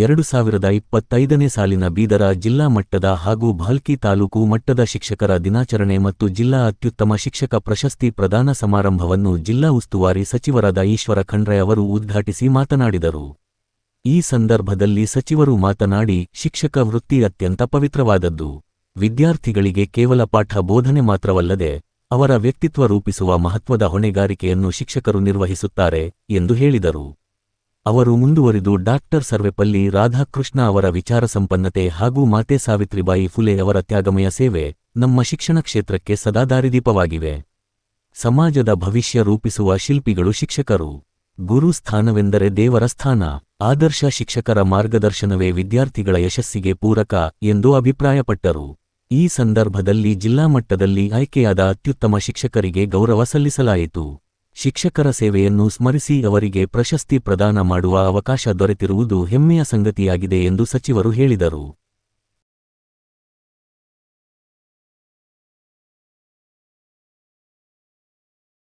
ಎರಡು ಸಾವಿರದ ಇಪ್ಪತ್ತೈದನೇ ಸಾಲಿನ ಬೀದರ ಜಿಲ್ಲಾ ಮಟ್ಟದ ಹಾಗೂ ಭಾಲ್ಕಿ ತಾಲೂಕು ಮಟ್ಟದ ಶಿಕ್ಷಕರ ದಿನಾಚರಣೆ ಮತ್ತು ಜಿಲ್ಲಾ ಅತ್ಯುತ್ತಮ ಶಿಕ್ಷಕ ಪ್ರಶಸ್ತಿ ಪ್ರದಾನ ಸಮಾರಂಭವನ್ನು ಜಿಲ್ಲಾ ಉಸ್ತುವಾರಿ ಸಚಿವರಾದ ಈಶ್ವರ ಖಂಡ್ರೆ ಅವರು ಉದ್ಘಾಟಿಸಿ ಮಾತನಾಡಿದರು. ಈ ಸಂದರ್ಭದಲ್ಲಿ ಸಚಿವರು ಮಾತನಾಡಿ, ಶಿಕ್ಷಕ ವೃತ್ತಿ ಅತ್ಯಂತ ಪವಿತ್ರವಾದದ್ದು. ವಿದ್ಯಾರ್ಥಿಗಳಿಗೆ ಕೇವಲ ಪಾಠ ಬೋಧನೆ ಮಾತ್ರವಲ್ಲದೆ, ಅವರ ವ್ಯಕ್ತಿತ್ವ ರೂಪಿಸುವ ಮಹತ್ವದ ಹೊಣೆಗಾರಿಕೆಯನ್ನು ಶಿಕ್ಷಕರು ನಿರ್ವಹಿಸುತ್ತಾರೆ, ಎಂದು ಹೇಳಿದರು. ಅವರು ಮುಂದುವರಿದು ಡಾಕ್ಟರ್ ಸರ್ವೆಪಲ್ಲಿ ರಾಧಾಕೃಷ್ಣ ಅವರ ವಿಚಾರ ಸಂಪನ್ನತೆ ಹಾಗೂ ಮಾತೆ ಸಾವಿತ್ರಿಬಾಯಿ ಫುಲೆ ಅವರ ತ್ಯಾಗಮಯ ಸೇವೆ ನಮ್ಮ ಶಿಕ್ಷಣ ಕ್ಷೇತ್ರಕ್ಕೆ ಸದಾ ದಾರಿದೀಪವಾಗಿವೆ. ಸಮಾಜದ ಭವಿಷ್ಯ ರೂಪಿಸುವ ಶಿಲ್ಪಿಗಳು ಶಿಕ್ಷಕರು. ಗುರು ಸ್ಥಾನವೆಂದರೆ ದೇವರ ಸ್ಥಾನ. ಆದರ್ಶ ಶಿಕ್ಷಕರ ಮಾರ್ಗದರ್ಶನವೇ ವಿದ್ಯಾರ್ಥಿಗಳ ಯಶಸ್ಸಿಗೆ ಪೂರಕ ಎಂದು ಅಭಿಪ್ರಾಯಪಟ್ಟರು. ಈ ಸಂದರ್ಭದಲ್ಲಿ ಜಿಲ್ಲಾ ಮಟ್ಟದಲ್ಲಿ ಆಯ್ಕೆಯಾದ ಅತ್ಯುತ್ತಮ ಶಿಕ್ಷಕರಿಗೆ ಗೌರವ ಸಲ್ಲಿಸಲಾಯಿತು. ಶಿಕ್ಷಕರ ಸೇವೆಯನ್ನು ಸ್ಮರಿಸಿ ಅವರಿಗೆ ಪ್ರಶಸ್ತಿ ಪ್ರದಾನ ಮಾಡುವ ಅವಕಾಶ ದೊರೆತಿರುವುದು ಹೆಮ್ಮೆಯ ಸಂಗತಿಯಾಗಿದೆ ಎಂದು ಸಚಿವರು ಹೇಳಿದರು.